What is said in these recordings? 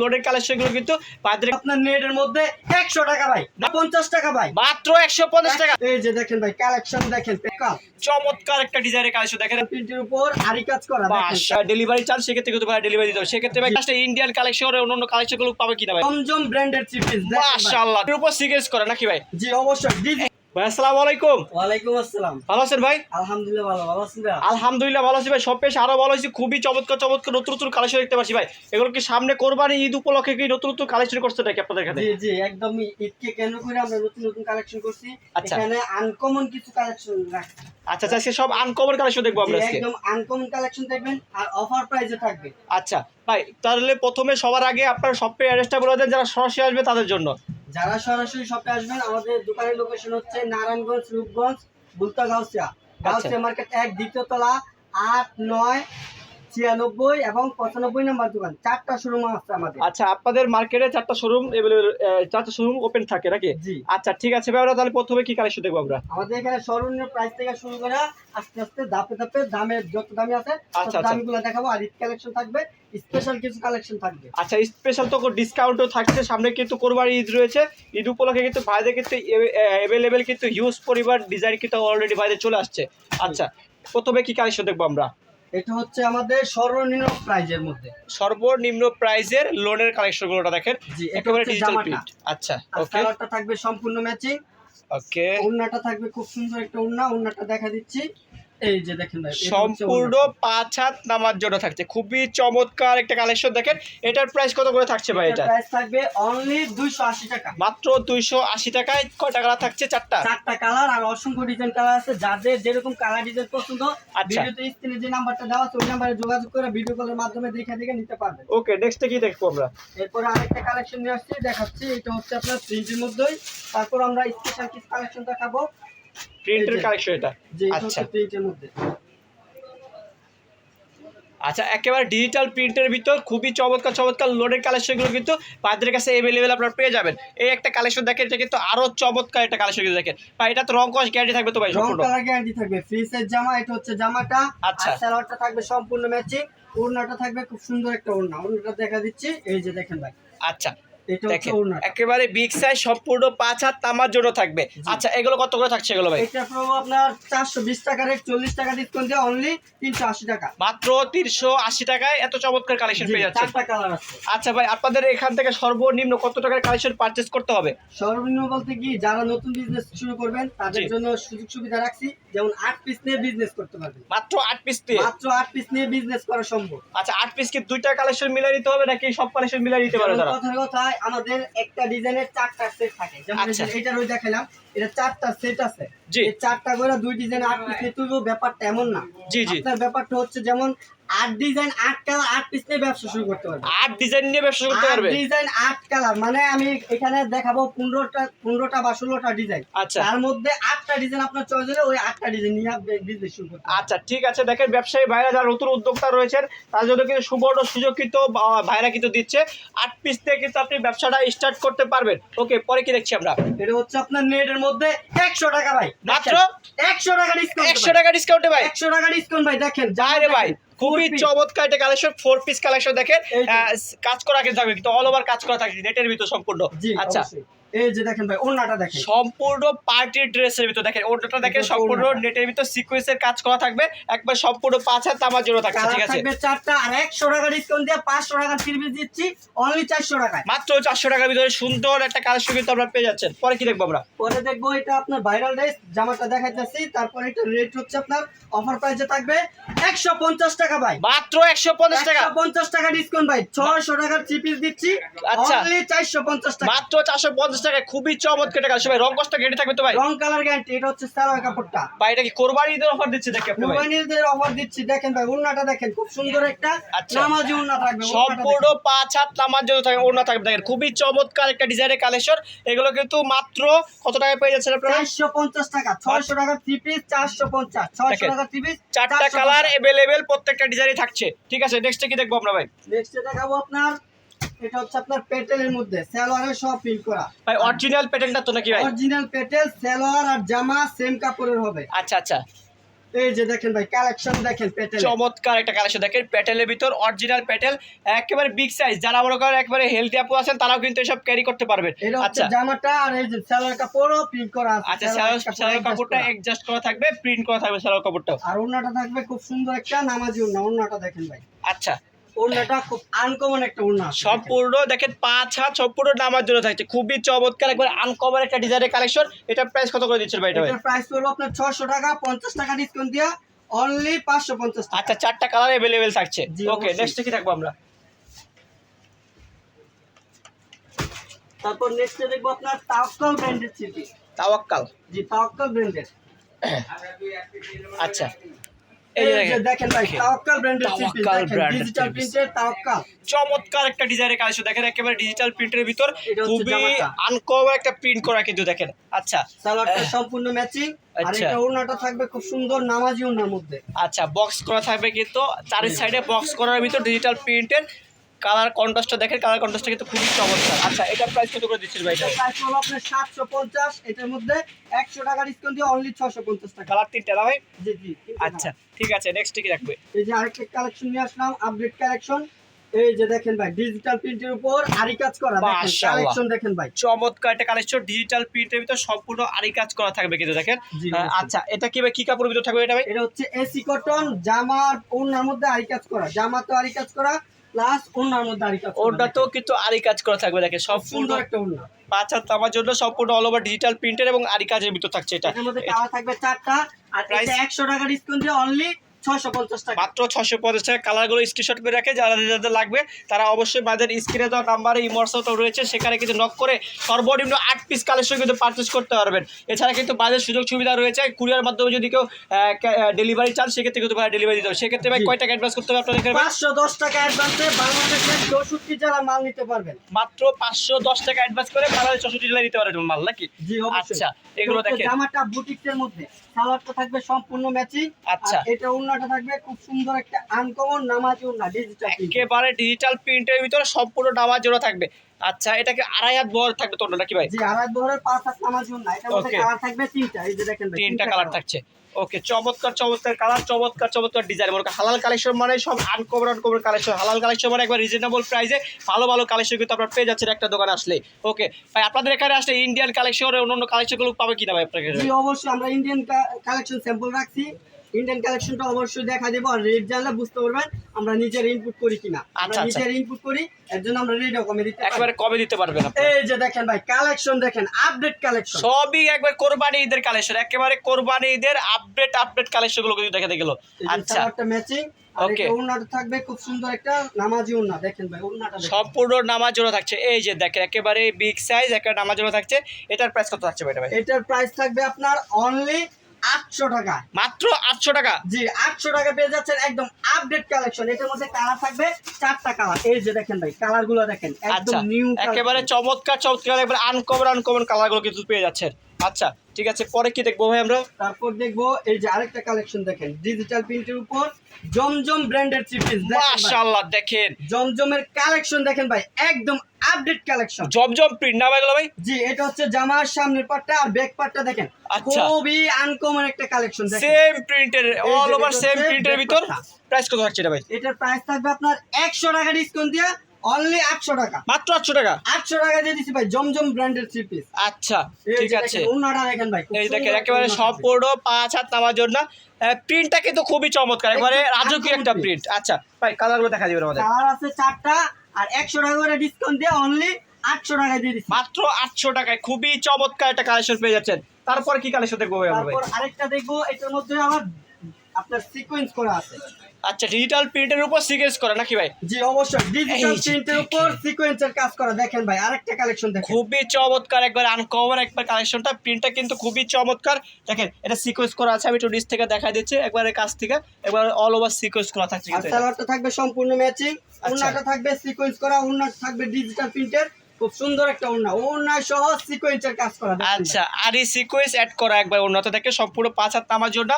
লোডের কালেকশনগুলো কিন্তু বাদের আপনার নেটের মধ্যে একশো টাকা ভাই না পঞ্চাশ টাকা ভাই। মাত্র একশো পঞ্চাশ টাকা। এই যে দেখেন ভাই কালেকশন দেখেন চমৎকার একটা ডিজাইনের কালেকশন দেখেন। প্রিন্টের উপর আরি কাজ করা দেখেন। ডেলিভারি চার্জ সেক্ষেত্রে কিন্তু ভাই ডেলিভারি দিতে সেক্ষেত্রে ভাই ইন্ডিয়ান কালেকশন অন্য কালেকশনগুলো পাবে কিনা ভাই? জমজম ব্র্যান্ডের থ্রি মাশাআল্লাহ। এর উপর সিরিয়াস করে নাকি ভাই? জি অবশ্যই। ভাই আসসালামু আলাইকুম। ওয়ালাইকুম আসসালাম। ভালো আছেন ভাই? আলহামদুলিল্লাহ ভালো ভালো আছেন ভাই? আলহামদুলিল্লাহ ভালো আছি ভাই সব পেশ আরও ভালো হয়েছে খুবই চমৎকার চমৎকার নতুন নতুন কালেকশন দেখতে পাচ্ছি ভাই। এগুলো কি সামনে কোরবানি ঈদ উপলক্ষে কি নতুন নতুন কালেকশন করছে নাকি আপনাদের কাছে জি জি একদম ঈদকে কেন্দ্র করে আমরা নতুন নতুন কালেকশন করছি। আচ্ছা। এখানে আনকমন কিছু কালেকশন রাখছি। আচ্ছা আচ্ছা সব আনকমন কালেকশন দেখব আমরা আজকে। একদম আনকমন কালেকশন দেখবেন আর অফার প্রাইসে থাকবে। আচ্ছা ভাই তাহলে প্রথমে সবার আগে আপনার শপের অ্যাড্রেসটা বলে দেন যারা সরাসরি আসবে তাদের জন্য। যারা সরাসরি শপে আসবেন আমাদের দোকানের লোকেশন হচ্ছে নারায়ণগঞ্জ রূপগঞ্জ বুলতা গাউসিয়া গাউসিয়া মার্কেট এক দ্বিতীয় তলা আট নয় ছিয়ানব্বই এবং পঁচানব্বই নম্বর দোকান। চারটা শোরুম আছে আমাদের। আচ্ছা আপনাদের মার্কেটে চারটা শোরুম চারটা শোরুম ওপেন থাকে নাকি? জি। আচ্ছা ঠিক আছে ভাই আমরা তাহলে প্রথমে কি কালেকশন দেখব আমরা? আমাদের এখানে সর্বনিম্ন প্রাইস থেকে শুরু করে আস্তে আস্তে ধাপে ধাপে দামের যত দামি আছে আচ্ছা, আচ্ছা। দামগুলো দেখাবো। আর ঈদ কালেকশন থাকবে স্পেশাল কিছু কালেকশন থাকবে। আচ্ছা স্পেশাল তো ডিসকাউন্টও থাকছে সামনে কিন্তু কোরবানি ঈদ রয়েছে। ঈদ উপলক্ষে কিন্তু ভাইদের কিন্তু অ্যাভেলেবেল কিন্তু হিউজ পরিবার ডিজাইন কিন্তু অলরেডি ভাইদের চলে আসছে। আচ্ছা প্রথমে কি কালেকশন দেখব আমরা? এটা হচ্ছে আমাদের সর্বনিম্ন প্রাইজের মধ্যে। সর্বনিম্ন প্রাইজের লোনের কালেকশনগুলোটা দেখেন। জি একেবারে ডিজিটাল প্রিন্ট আচ্ছা ওকে কালারটা থাকবে সম্পূর্ণ ম্যাচিং। ওকে ওন্নাটা থাকবে খুব সুন্দর একটা ওন্না ওন্নাটা দেখা দিচ্ছি। এই যে দেখেন সম্পূর্ণ পাঁচ হাত নামার জন্য থাকছে। খুবই চমৎকার একটা কালেকশন দেখেন। এটার প্রাইস কত করে থাকছে ভাই এটা? প্রাইস থাকবে অনলি 280 টাকা। মাত্র দুইশো আশি টাকায় কয়টা কালার থাকছে? চারটা? চারটা কালার আর অসংখ্য ডিজাইন কালার আছে। যাদের যেরকম কালার ডিজাইন পছন্দ আচ্ছা। ভিডিওতে স্ক্রিনে যে নাম্বারটা দেওয়া আছে ওই নাম্বারে যোগাযোগ করে ভিডিও কলের মাধ্যমে দেখে দেখে নিতে পারবেন। ওকে নেক্সটে কি দেখব আমরা? এরপরে আরেকটা কালেকশন নিয়ে আসছি। দেখাচ্ছি এটা হচ্ছে আপনার প্রিন্টের মধ্যেই। তারপর আমরা স্পেশাল কিছু কালেকশন দেখাবো। প্রিন্টের কালেকশন এটা। আচ্ছা। প্রিন্টের মধ্যে। আচ্ছা একেবারে ডিজিটাল প্রিন্টের ভিতর খুবই চমৎকার চমৎকার লোডের কালেকশনগুলো কিন্তু বাদের কাছে অ্যাভেলেবেল আপনারা পেয়ে যাবেন। এই একটা কালেকশন দেখেন এটা কিন্তু আরও চমৎকার একটা কালেকশন কিন্তু দেখেন। ভাই এটা তো রং কস গ্যারান্টি থাকবে তো ভাই রং কালার গ্যারান্টি থাকবে। ফ্রি সাইজ জামা এটা হচ্ছে জামাটা আচ্ছা। সালোয়ারটা থাকবে সম্পূর্ণ ম্যাচিং ওড়নাটা থাকবে খুব সুন্দর একটা ওড়না। ওড়নাটা দেখা দিচ্ছি। এই যে দেখেন ভাই। আচ্ছা। একেবারে বিগ সাইজ সম্পূর্ণ পাঁচ হাত তামার জন্য থাকবে। আচ্ছা এগুলো কত করে থাকছে এগুলো ভাই? এটা প্রো আপনার চারশো বিশ টাকা রেট চল্লিশ টাকা ডিসকাউন্ট দিয়ে অনলি তিনশো আশি টাকা। মাত্র তিনশো আশি টাকায় এত চমৎকার কালেকশন পেয়ে যাচ্ছে আচ্ছা ভাই আপনাদের এখান থেকে সর্বনিম্ন কত টাকার কালেকশন পারচেস করতে হবে? সর্বনিম্ন বলতে কি যারা নতুন বিজনেস শুরু করবেন তাদের জন্য সুযোগ সুবিধা রাখছি। যেমন আট পিস নিয়ে বিজনেস করতে পারবেন। মাত্র আট পিস দিয়ে? মাত্র আট পিস নিয়ে বিজনেস করা সম্ভব। আচ্ছা আট পিস কি দুইটা কালেকশন মিলাই নিতে হবে নাকি সব কালেকশন মিলাই দিতে পারবে তারা? কথার কথায় আমাদের একটা ডিজাইনের চারটা সেট থাকে। যেমন আচ্ছা। এটার ওই দেখালাম এটা চারটা সেট আছে। জি। চারটা করে দুই ডিজাইন আট পিস তুলবো ব্যাপারটা এমন না। জি জি। আপনার ব্যাপারটা হচ্ছে যেমন আট ডিজাইন আট কালার আট পিস নিয়ে ব্যবসা শুরু করতে পারবেন। আট ডিজাইন নিয়ে ব্যবসা করতে পারবে ডিজাইন আট কালার মানে আমি এখানে দেখাবো পনেরোটা পনেরোটা বা ষোলোটা ডিজাইন আচ্ছা। তার মধ্যে আটটা ডিজাইন আপনার চয়েস হলে ওই আটটা ডিজাইন নিয়ে বিজনেস শুরু করতে আচ্ছা ঠিক আছে। দেখেন ব্যবসায়ী ভাইরা যারা নতুন উদ্যোক্তা রয়েছেন তার জন্য কিন্তু সুবর্ণ সুযোগ কিন্তু ভাইরা কিন্তু দিচ্ছে। আট পিস থেকে কিন্তু আপনি ব্যবসাটা স্টার্ট করতে পারবেন। ওকে পরে কি দেখছি আমরা? এটা হচ্ছে আপনার নেটের মধ্যে একশো টাকা ভাই। মাত্র? একশো টাকা ডিসকাউন্ট একশো টাকা ডিসকাউন্টে ভাই। একশো টাকা ডিসকাউন্ট ভাই দেখেন। যাই রে ভাই খুবই। চমৎকার একটা কালেকশন ফোর পিস কালেকশন দেখেন। কাজ করা থাকবে কিন্তু অল ওভার কাজ করা থাকবে নেটের ভিতর সম্পূর্ণ। আচ্ছা এই যে দেখেন ভাই ওড়নাটা দেখেন। সম্পূর্ণ পার্টি ড্রেসের ভিতর দেখেন ওটাটা দেখেন সম্পূর্ণ নেটের ভিতর সিকোয়েন্সের কাজ করা থাকবে। একবার সম্পূর্ণ পাঁচ হাত তামার জন্য থাকছে ঠিক আছে? থাকবে চারটা আর একশো টাকা ডিসকাউন্ট দিয়ে পাঁচশো টাকা সিরিজ দিচ্ছি অনলি চারশো টাকায়। মাত্র চারশো টাকার ভিতরে সুন্দর একটা কালেকশন কিন্তু পেয়ে যাচ্ছেন। পরে কি দেখব আমরা? পরে দেখব এটা আপনার ভাইরাল ড্রেস জামাটা দেখাইতেছি তারপর এটা রেট হচ্ছে আপনার অফার প্রাইসে থাকবে একশো পঞ্চাশ টাকা ভাই। মাত্র একশো পঞ্চাশ টাকা। একশো পঞ্চাশ টাকা ডিসকাউন্ট ভাই ছয়শো টাকার থ্রি পিস দিচ্ছি আচ্ছা। অনলি চারশো পঞ্চাশ টাকা। মাত্র চারশো পঞ্চাশ টাকা খুবই চমৎকার একটা কালেকশন ভাই। রং কষ্ট গেটে থাকবে তো ভাই? রং কালার গ্যারান্টি এটা হচ্ছে সালোয়ার কাপড়টা। ভাই এটা কি কোরবানি ঈদের অফার দিচ্ছে দেখি আপনি মোবাইলদের অফার দিচ্ছি দেখেন ভাই উন্নাটা দেখেন খুব সুন্দর একটা আচ্ছা। নামাজি উন্না থাকবে সম্পূর্ণ পাঁচ হাত নামার জন্য থাকবে ওড়না থাকবে দেখেন খুবই চমৎকার একটা ডিজাইনের কালেকশন এগুলো কিন্তু মাত্র কত টাকায় পেয়ে যাচ্ছেন আপনারা? চারশো পঞ্চাশ টাকা ছয়শো টাকা থ্রি পিস চারশো পঞ্চাশ ছয়শো দেখেন, টাকা থ্রি পিস চারটা কালার অ্যাভেলেবেল প্রত্যেকটা ডিজাইনই থাকছে। ঠিক আছে নেক্সটে কি দেখব আমরা ভাই? নেক্সট দেখাবো আপনার এটা হচ্ছে আপনার পেটেলের মধ্যে সব প্রিন্ট করা। ভাই অরিজিনাল প্যাটার্নটা তো নাকি ভাই? অরিজিনাল পেটেল সালোয়ার আর জামা সেম কাপড়ের হবে। আচ্ছা আচ্ছা। এই যে দেখেন ভাই কালেকশন দেখেন পেটেল চমৎকার একটা কালেকশন দেখেন প্যাটেলের ভিতর অরিজিনাল প্যাটেল একেবারে বিগ সাইজ যারা মনে করেন একবারে হেলদি আপু আছেন তারাও কিন্তু এসব ক্যারি করতে পারবেন। আচ্ছা। জামাটা আর এই যে সালোয়ার কাপড়ও প্রিন্ট করা আছে। আচ্ছা সালোয়ার স্যালোর কাপড়টা। অ্যাডজাস্ট করা থাকবে প্রিন্ট করা থাকবে স্যালোর কাপড়টাও। আর ওড়নাটা থাকবে খুব সুন্দর একটা নামাজি ওড়না। ওড়নাটা দেখেন ভাই। আচ্ছা। ওড়নাটা খুব আনকমন একটা ওড়না দেখেন। সম্পূর্ণ দেখেন পাঁচ হাত সম্পূর্ণ নামার জন্য থাকছে। খুবই চমৎকার একবার আনকভার একটা ডিজাইনের কালেকশন প্রাইস কত করে দিচ্ছেন ভাই এটা প্রাইস আপনার 600 টাকা 50 টাকা ডিসকাউন্ট দিয়া অনলি 550 টাকা। আচ্ছা চারটা কালার অ্যাভেলেবেল থাকছে। ওকে নেক্সট কি থাকব আমরা? তারপর নেক্সটে দেখব আপনার তাওয়াক্কাল জি তাওয়াক্কাল আচ্ছা। দেখেন। দেখেন ভাই তাওয়াক্কাল ব্র্যান্ডের তাওয়াক্কাল দেখেন ডিজিটাল প্রিন্টের তাওয়াক্কাল। চমৎকার একটা ডিজাইনের কালেকশন দেখেন একেবারে ডিজিটাল প্রিন্টের ভিতর। খুবই একটা প্রিন্ট করা কিন্তু দেখেন। আচ্ছা। সালোয়ারটা সম্পূর্ণ ম্যাচিং আর আচ্ছা। এটা ওড়নাটা থাকবে খুব সুন্দর নামাজি ওড়নার মধ্যে। আচ্ছা বক্স করা থাকবে কিন্তু। চারি সাইডে বক্স করার ভিতর ডিজিটাল প্রিন্টের কালার কন্ট্রাস্টটা দেখেন কালার কন্ট্রাস্টটা কিন্তু খুবই চমৎকার। আচ্ছা এটার প্রাইস কত করে দিচ্ছিস ভাই এটা? প্রাইস হলো আপনার 750 এটার মধ্যে 100 টাকা ডিসকাউন্ট দিয়ে অনলি 650 টাকা। কালার তিনটা না ভাই? জি জি আচ্ছা ঠিক আছে নেক্সট কি রাখবে? এই যে আরেকটা কালেকশন নিয়ে আসলাম আপডেট কালেকশন এই যে দেখেন ভাই ডিজিটাল প্রিন্টের উপর আরি কাজ করা দেখেন কালেকশন দেখেন ভাই। চমৎকার একটা কালেকশন ডিজিটাল প্রিন্টের ভিতর সম্পূর্ণ আরি কাজ করা থাকবে কিন্তু দেখেন। আচ্ছা এটা কি ভাই কি কাপড়ের ভিতর থাকবে এটা ভাই? এটা হচ্ছে এসি কটন জামা ওড়নার মধ্যে আরি কাজ করা জামা তো আরি কাজ করা প্লাস ওড়নার মধ্যে আরি কাজ ওটাতেও কিন্তু আরি কাজ করা থাকবে দেখে সম্পূর্ণ সুন্দর একটা ওড়না। পাঁচ হাত আমার জন্য সম্পূর্ণ অল ওভার ডিজিটাল প্রিন্টের এবং আরি কাজের ভিতর থাকছে এটা। মধ্যে থাকবে চারটা আর 100 টাকা ডিসকাউন্ট দিয়ে অনলি 650 টাকা মাত্র ছশো পঞ্চাশ টাকা। কালারগুলো স্ক্রিনশট করে রাখে যারা যাদের লাগবে তারা অবশ্যই বাজার স্ক্রিনে দেওয়া নাম্বারে ইমর্সও রয়েছে সেখানে কিন্তু নক করে সর্বনিম্ন আট পিস কালেকশন কিন্তু পারচেস করতে পারবেন। এছাড়া কিন্তু বাজার সুযোগ সুবিধা রয়েছে কুরিয়ার মাধ্যমে যদি কেউ ডেলিভারি চান সেক্ষেত্রে কিন্তু ডেলিভারি দিতে হবে। সেক্ষেত্রে ভাই কয় টাকা অ্যাডভান্স করতে হবে আপনাদের ভাই? 510 টাকা অ্যাডভান্সে বাংলাদেশের 64 জেলা মাল নিতে পারবেন। মাত্র পাঁচশো দশ টাকা অ্যাডভান্স করে বাংলাদেশ চৌষট্টি জেলায় দিতে পারবেন মাল নাকি? আচ্ছা এগুলো দেখেন। জামাটা বুটিক্সের মধ্যে। সালোয়ারটা থাকবে সম্পূর্ণ ম্যাচিং আচ্ছা। এটা ওড়নাটা থাকবে খুব সুন্দর একটা আনকমন নামাজি ওড়না ডিজিটাল একেবারে ডিজিটাল প্রিন্টের ভিতরে সম্পূর্ণ নামাজ জোড়া থাকবে। আচ্ছা এটাকে আড়াই হাত বহর থাকবে তোর নাকি ভাই? জি আড়াই বহরের পাঁচ হাত নামাজি ওড়না। এটার মধ্যে কালার থাকবে তিনটা এই যে দেখেন তিনটা কালার থাকছে। ওকে চমৎকার চমৎকার কালার চমৎকার চমৎকার ডিজাইন মনে হালাল কালেকশন মানে সব আনকভার আনকভার কালেকশন হালাল কালেকশন মানে একবার রিজনেবল প্রাইসে ভালো ভালো কালেকশন কিন্তু আপনার পেয়ে যাচ্ছেন একটা দোকানে আসলে ওকে ভাই আপনাদের এখানে আসলে ইন্ডিয়ান কালেকশন অন্য অন্য কালেকশনগুলো পাবে কিনা ভাই আপনার অবশ্যই আমরা ইন্ডিয়ান কালেকশন স্যাম্পল রাখছি। ইন্ডিয়ান কালেকশনটা অবশ্যই দেখা দেবো আর রেট জানলে বুঝতে পারবেন আমরা নিজের ইনপুট করি কিনা। আমরা আচ্ছা, আচ্ছা। নিজের ইনপুট করি এর জন্য আমরা রেট কমে দিতে একবারে কবে দিতে পারবেন আপনি। এই যে দেখেন ভাই কালেকশন দেখেন আপডেট কালেকশন সবই একবার কোরবানি ঈদের কালেকশন একেবারে কোরবানি ঈদের আপডেট আপডেট কালেকশনগুলো কিন্তু দেখাতে গেল। আচ্ছা। একটা ম্যাচিং ওকে. ওড়নাটা থাকবে খুব সুন্দর একটা নামাজি ওড়না। দেখেন ভাই ওড়নাটা। সম্পূর্ণ নামাজ জোড়া থাকছে। এই যে দেখেন একেবারে বিগ সাইজ একটা নামাজ জোড়া থাকছে। এটার প্রাইস কত থাকছে এটা ভাই? এটার প্রাইস থাকবে আপনার অনলি আটশো টাকা। মাত্র আটশো টাকা? জি আটশো টাকা পেয়ে যাচ্ছেন একদম আপডেট কালেকশন এটার মধ্যে কালার থাকবে চারটা কালার এই যে দেখেন ভাই কালারগুলো দেখেন একদম আচ্ছা নিউ একেবারে চমৎকার চমৎকার একবার আনকমন আনকমন কালারগুলো কিন্তু পেয়ে যাচ্ছেন। আচ্ছা ঠিক আছে পরে কি দেখব ভাই আমরা? তারপর দেখব এই যে আরেকটা কালেকশন দেখেন ডিজিটাল প্রিন্টের উপর জমজম ব্র্যান্ডের থ্রি পিস মাশাআল্লাহ দেখেন। জমজমের কালেকশন দেখেন ভাই একদম আপডেট কালেকশন। জমজম প্রিন্ট না ভাই ভাই? জি এটা হচ্ছে জামার সামনের পাটটা আর ব্যাক পাটটা দেখেন। আচ্ছা। খুবই আনকমন একটা কালেকশন দেখেন। সেম প্রিন্টের অল ওভার সেম প্রিন্টের ভিতর। প্রাইস কত থাকছে এটা ভাই? এটার প্রাইস থাকবে আপনার একশো টাকা ডিসকাউন্ট দিয়ে অনলি আটশো টাকা। মাত্র আটশো টাকা? আটশো টাকা দিয়ে দিচ্ছি ভাই জমজম ব্র্যান্ডের থ্রি পিস আচ্ছা ঠিক আছে। ওনাটা দেখেন ভাই এই দেখেন একেবারে থাকবে। সম্পূর্ণ পাঁচ হাত নামার জন্য। প্রিন্টটা কিন্তু খুবই চমৎকার একবারে রাজকীয় একটা প্রিন্ট আচ্ছা ভাই কালারগুলো দেখা দিবেন আমাদের। কালার আছে চারটা আর একশো টাকা করে ডিসকাউন্ট দিয়ে অনলি আটশো টাকা দিয়ে দিচ্ছি। মাত্র আটশো টাকায় খুবই চমৎকার একটা কালেকশন পেয়ে যাচ্ছেন। তারপর কি কালেকশন দেখব ভাই আরেকটা দেখব এটার মধ্যে আমার আপনার সিকোয়েন্স করা আছে। আচ্ছা ডিজিটাল প্রিন্টের উপর সিগেস করা নাকি ভাই? জি অবশ্যই। ডিজিটাল প্রিন্টের উপর সিকোয়েন্সের কাজ করা। দেখেন ভাই আরেকটা কালেকশন দেখেন। খুবই চমৎকার একবার আনকভার একবার কালেকশনটা প্রিন্টটা কিন্তু খুবই চমৎকার। দেখেন এটা সিকোয়েন্স করা আছে আমি একটু নিচ থেকে দেখা দিচ্ছি একবারে কাছ থেকে একবার অল ওভার সিকোয়েন্স করা থাকছে আর সালোয়ারটা থাকবে সম্পূর্ণ ম্যাচিং ওড়নাটা থাকবে সিকোয়েন্স করা ওড়নাটা থাকবে ডিজিটাল প্রিন্টের খুব সুন্দর একটা ওড়না। ওড়না সহ সিকোয়েন্সের কাজ করা। আচ্ছা আর এই সিকোয়েন্স অ্যাড করা একবার ওড়নাতে থেকে সম্পূর্ণ পাঁচ হাত নামার জন্য।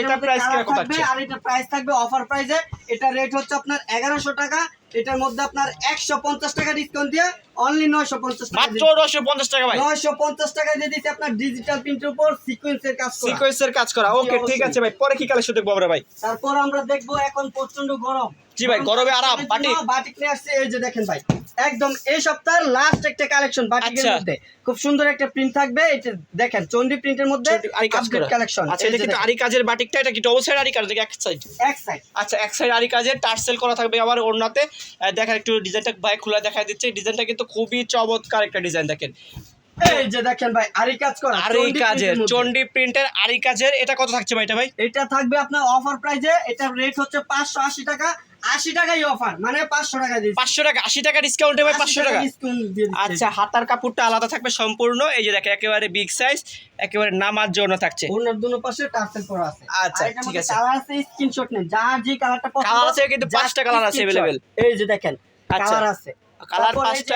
এটা প্রাইস কীরকম থাকবে আর এটা প্রাইস থাকবে অফার প্রাইসে এটা রেট হচ্ছে আপনার এগারোশো টাকা। এটার মধ্যে আপনার একশো পঞ্চাশ টাকা ডিসকাউন্ট দিয়ে অনলি নয়শো পঞ্চাশ টাকা মাত্র পঞ্চাশ টাকা ভাই। নয়শো পঞ্চাশ টাকা দিয়ে দিচ্ছি আপনার ডিজিটাল প্রিন্টের উপর সিকোয়েন্সের কাজ করা। সিকোয়েন্সের কাজ করা। ওকে ঠিক আছে ভাই। পরে কি কালেকশন দেখব আমরা ভাই? তারপর আমরা দেখব এখন প্রচণ্ড গরম। জি ভাই, গরমে আরাম, বাটিক। জন্য বাটিক নিয়ে আসছে। এই যে দেখেন ভাই একদম এই সপ্তাহের লাস্ট একটা কালেকশন বাটিকের আচ্ছা। মধ্যে। খুব সুন্দর একটা প্রিন্ট থাকবে। এটা দেখেন চন্ডি প্রিন্টের মধ্যে আরি কাজ করা। কালেকশন আচ্ছা এটা কিন্তু আরি কাজের বাটিকটা? এটা কি ডবল সাইড আরি কাজ এক সাইড এক সাইড আচ্ছা এক সাইড আরি কাজের টার্সেল করা থাকবে আবার ওড়নাতে। দেখেন একটু ডিজাইনটা বাইক খোলা দেখা দিচ্ছে। ডিজাইনটা কিন্তু খুবই চমৎকার একটা ডিজাইন দেখেন। এই যে দেখেন ভাই আরি কাজ করা আরি কাজের। চন্ডি প্রিন্টের আরি কাজের এটা কত থাকছে ভাই এটা ভাই এটা থাকবে আপনার অফার প্রাইজে এটার রেট হচ্ছে পাঁচশো আশি টাকা আশি টাকাই অফার মানে পাঁচশো টাকা দিচ্ছি পাঁচশো টাকা আশি টাকা ডিসকাউন্টে ভাই পাঁচশো টাকা। আচ্ছা হাতার কাপড়টা আলাদা থাকবে সম্পূর্ণ এই যে দেখে একেবারে বিগ সাইজ একেবারে নামার জন্য থাকছে ওনার দুনো পাশে টার্সেল করা আছে আচ্ছা, ঠিক আছে। কালার আছে স্ক্রিনশট নেন যার যে কালারটা পছন্দ কালার আছে কিন্তু পাঁচটা কালার আছে available। এই যে দেখেন আচ্ছা। কালার আছে কালার যে পাঁচটা